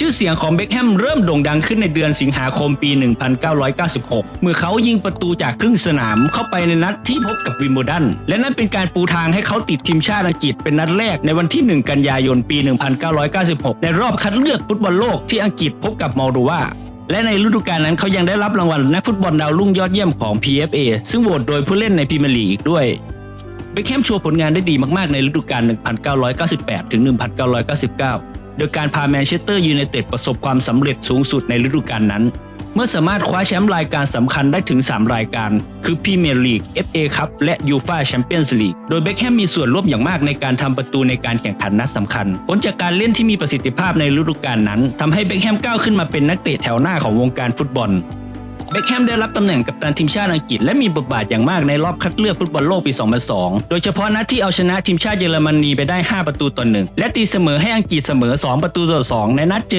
ชื่อเสียงของเบ็คแฮมเริ่มโด่งดังขึ้นในเดือนสิงหาคมปี 1996 เมื่อเขายิงประตูจากครึ่งสนามเข้าไปในนัดที่พบกับวิมเบลดัน และนั่นเป็นการปูทางให้เขาติดทีมชาติอังกฤษเป็นนัดแรกในวันที่ 1 กันยายนปี 1996 ในรอบคัดเลือกฟุตบอลโลกที่อังกฤษพบกับมอลโดวาและในฤดูกาลนั้นเขายังได้รับรางวัลนักฟุตบอลดาวรุ่งยอดเยี่ยมของ PFA ซึ่งโหวตโดยผู้เล่นในพรีเมียร์ลีกอีกด้วยเบคแฮมโชว์ผลงานได้ดีมากๆในฤดูกาล 1998 ถึง 1999 โดยการพาแมนเชสเตอร์ยูไนเต็ดประสบความสำเร็จสูงสุดในฤดูกาลนั้น เมื่อสามารถคว้าแชมป์รายการสำคัญได้ถึง 3 รายการ คือพรีเมียร์ลีก FA คัพและยูฟาแชมเปี้ยนส์ลีกโดยเบคแฮมมีส่วนร่วมอย่างมากในการทำประตูในการแข่งขันนัดสำคัญ ผลจากการเล่นที่มีประสิทธิภาพในฤดูกาลนั้นทำให้เบคแฮมก้าวขึ้นมาเป็นนักเตะแถวหน้าของวงการฟุตบอล เบคแฮมได้รับตำแหน่งกัปตันทีมชาติอังกฤษและมีบทบาทอย่างมากในรอบคัดเลือกฟุตบอลโลกปี 2002 โดยเฉพาะนัดที่เอาชนะทีมชาติเยอรมนีไปได้ 5 ประตูต่อหนึ่งและตีเสมอให้อังกฤษเสมอ 2 ประตูต่อ2ในนัดเจอ